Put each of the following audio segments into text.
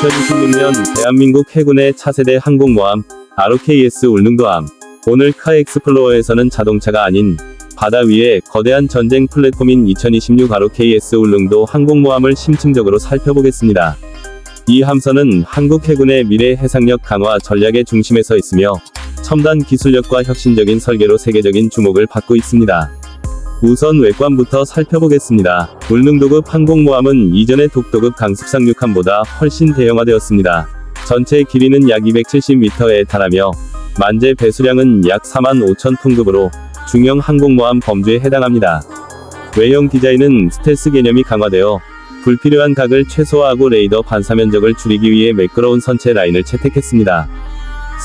2026년 대한민국 해군의 차세대 항공모함 ROKS 울릉도함 오늘 카 엑스플로어에서는 자동차가 아닌 바다 위에 거대한 전쟁 플랫폼인 2026 ROKS 울릉도 항공모함을 심층적으로 살펴보겠습니다. 이 함선은 한국 해군의 미래 해상력 강화 전략의 중심에 서 있으며 첨단 기술력과 혁신적인 설계로 세계적인 주목을 받고 있습니다. 우선 외관부터 살펴보겠습니다. 울릉도급 항공모함은 이전의 독도급 강습상륙함보다 훨씬 대형화되었습니다. 전체 길이는 약 270m에 달하며 만재 배수량은 약 4만 5천 톤급으로 중형 항공모함 범주에 해당합니다. 외형 디자인은 스텔스 개념이 강화되어 불필요한 각을 최소화하고 레이더 반사 면적을 줄이기 위해 매끄러운 선체 라인을 채택했습니다.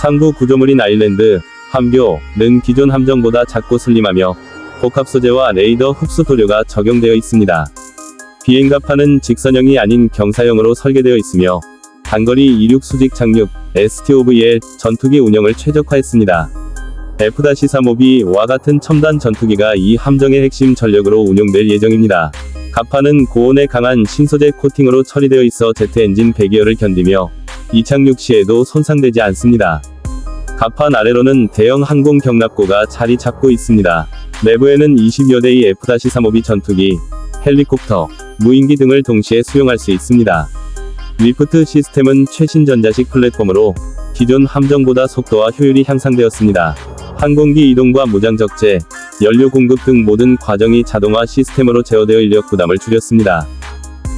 상부 구조물인 아일랜드, 함교 는 기존 함정보다 작고 슬림하며 복합 소재와 레이더 흡수 도료가 적용되어 있습니다. 비행갑판은 직선형이 아닌 경사형으로 설계되어 있으며 단거리 이륙 수직 착륙 STOVL 전투기 운영을 최적화했습니다. F-35B와 같은 첨단 전투기가 이 함정의 핵심 전력으로 운용될 예정입니다. 갑판은 고온에 강한 신소재 코팅으로 처리되어 있어 제트 엔진 배기열을 견디며 이착륙 시에도 손상되지 않습니다. 갑판 아래로는 대형 항공 경납고가 자리 잡고 있습니다. 내부에는 20여 대의 F-35B 전투기, 헬리콥터, 무인기 등을 동시에 수용할 수 있습니다. 리프트 시스템은 최신 전자식 플랫폼으로 기존 함정보다 속도와 효율이 향상되었습니다. 항공기 이동과 무장 적재, 연료 공급 등 모든 과정이 자동화 시스템으로 제어되어 인력 부담을 줄였습니다.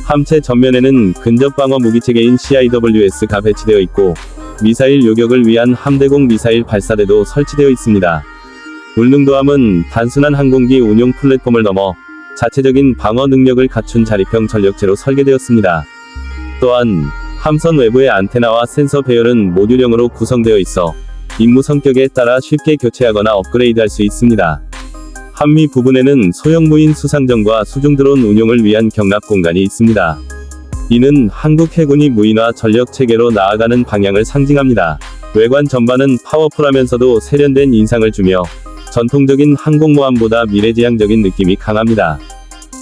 함체 전면에는 근접 방어 무기 체계인 CIWS가 배치되어 있고 미사일 요격을 위한 함대공 미사일 발사대도 설치되어 있습니다. 울릉도함은 단순한 항공기 운용 플랫폼을 넘어 자체적인 방어 능력을 갖춘 자립형 전력체로 설계되었습니다. 또한 함선 외부의 안테나와 센서 배열은 모듈형으로 구성되어 있어 임무 성격에 따라 쉽게 교체하거나 업그레이드할 수 있습니다. 한미 부분에는 소형 무인 수상정과 수중 드론 운용을 위한 경납 공간이 있습니다. 이는 한국 해군이 무인화 전력 체계로 나아가는 방향을 상징합니다. 외관 전반은 파워풀하면서도 세련된 인상을 주며 전통적인 항공모함보다 미래지향적인 느낌이 강합니다.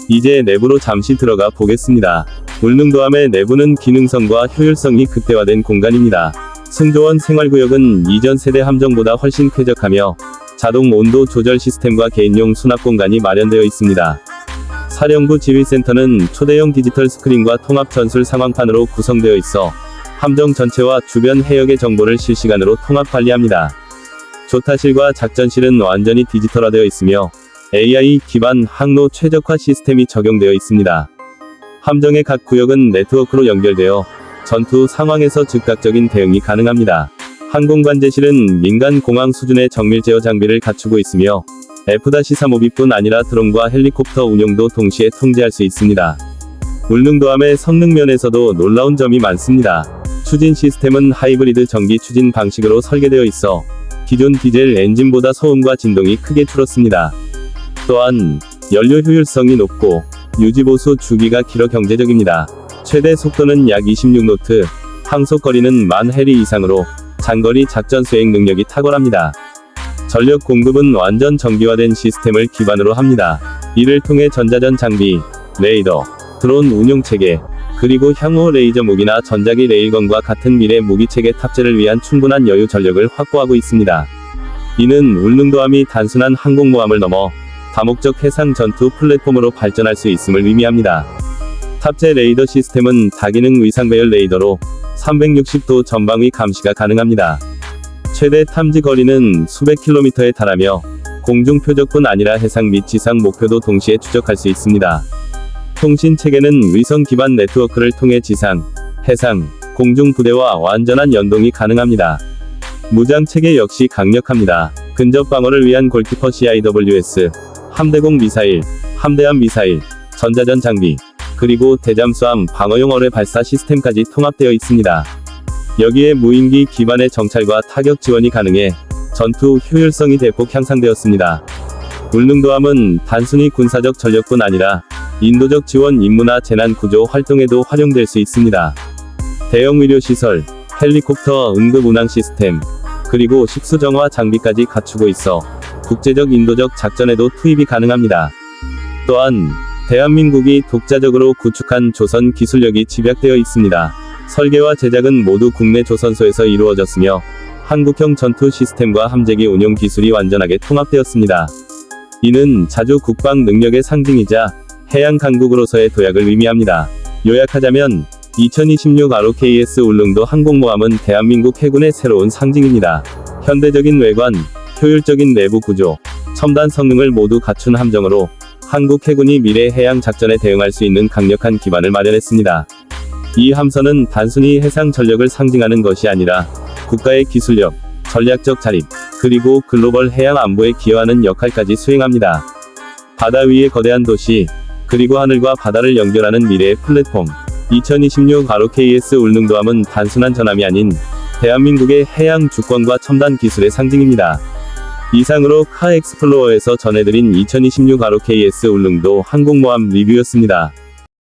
이제 내부로 잠시 들어가 보겠습니다. 울릉도함의 내부는 기능성과 효율성이 극대화된 공간입니다. 승조원 생활구역은 이전 세대 함정보다 훨씬 쾌적하며 자동 온도 조절 시스템과 개인용 수납 공간이 마련되어 있습니다. 사령부 지휘센터는 초대형 디지털 스크린과 통합 전술 상황판으로 구성되어 있어 함정 전체와 주변 해역의 정보를 실시간으로 통합 관리합니다. 조타실과 작전실은 완전히 디지털화되어 있으며 AI 기반 항로 최적화 시스템이 적용되어 있습니다. 함정의 각 구역은 네트워크로 연결되어 전투 상황에서 즉각적인 대응이 가능합니다. 항공관제실은 민간 공항 수준의 정밀 제어 장비를 갖추고 있으며 F-35B뿐 아니라 드론과 헬리콥터 운용도 동시에 통제할 수 있습니다. 울릉도함의 성능 면에서도 놀라운 점이 많습니다. 추진 시스템은 하이브리드 전기 추진 방식으로 설계되어 있어 기존 디젤 엔진보다 소음과 진동이 크게 줄었습니다. 또한 연료 효율성이 높고 유지보수 주기가 길어 경제적입니다. 최대 속도는 약 26노트, 항속 거리는 만 해리 이상으로 장거리 작전 수행 능력이 탁월합니다. 전력 공급은 완전 정기화된 시스템을 기반으로 합니다. 이를 통해 전자전 장비, 레이더, 드론 운용 체계, 그리고 향후 레이저 무기나 전자기 레일건과 같은 미래 무기 체계 탑재를 위한 충분한 여유 전력을 확보하고 있습니다. 이는 울릉도함이 단순한 항공모함을 넘어 다목적 해상 전투 플랫폼으로 발전할 수 있음을 의미합니다. 탑재 레이더 시스템은 다기능 위상 배열 레이더로 360도 전방위 감시가 가능합니다. 최대 탐지 거리는 수백 킬로미터에 달하며 공중 표적뿐 아니라 해상 및 지상 목표도 동시에 추적할 수 있습니다. 통신 체계는 위성 기반 네트워크를 통해 지상, 해상, 공중 부대와 완전한 연동이 가능합니다. 무장 체계 역시 강력합니다. 근접 방어를 위한 골키퍼 CIWS, 함대공 미사일, 함대함 미사일, 전자전 장비, 그리고 대잠수함 방어용 어뢰 발사 시스템까지 통합되어 있습니다. 여기에 무인기 기반의 정찰과 타격 지원이 가능해 전투 효율성이 대폭 향상되었습니다. 울릉도함은 단순히 군사적 전력뿐 아니라 인도적 지원 임무나 재난 구조 활동에도 활용될 수 있습니다. 대형 의료 시설, 헬리콥터 응급 운항 시스템, 그리고 식수 정화 장비까지 갖추고 있어 국제적 인도적 작전에도 투입이 가능합니다. 또한 대한민국이 독자적으로 구축한 조선 기술력이 집약되어 있습니다. 설계와 제작은 모두 국내 조선소에서 이루어졌으며 한국형 전투 시스템과 함재기 운용 기술이 완전하게 통합되었습니다. 이는 자주 국방 능력의 상징이자 해양 강국으로서의 도약을 의미합니다. 요약하자면 2026 ROKS 울릉도 항공모함은 대한민국 해군의 새로운 상징입니다. 현대적인 외관, 효율적인 내부 구조, 첨단 성능을 모두 갖춘 함정으로 한국 해군이 미래 해양 작전에 대응할 수 있는 강력한 기반을 마련했습니다. 이 함선은 단순히 해상 전력을 상징하는 것이 아니라 국가의 기술력, 전략적 자립, 그리고 글로벌 해양 안보에 기여하는 역할까지 수행합니다. 바다 위의 거대한 도시, 그리고 하늘과 바다를 연결하는 미래의 플랫폼. 2026 ROKS 울릉도함은 단순한 전함이 아닌 대한민국의 해양 주권과 첨단 기술의 상징입니다. 이상으로 카 엑스플로어에서 전해드린 2026 ROKS 울릉도 항공모함 리뷰였습니다.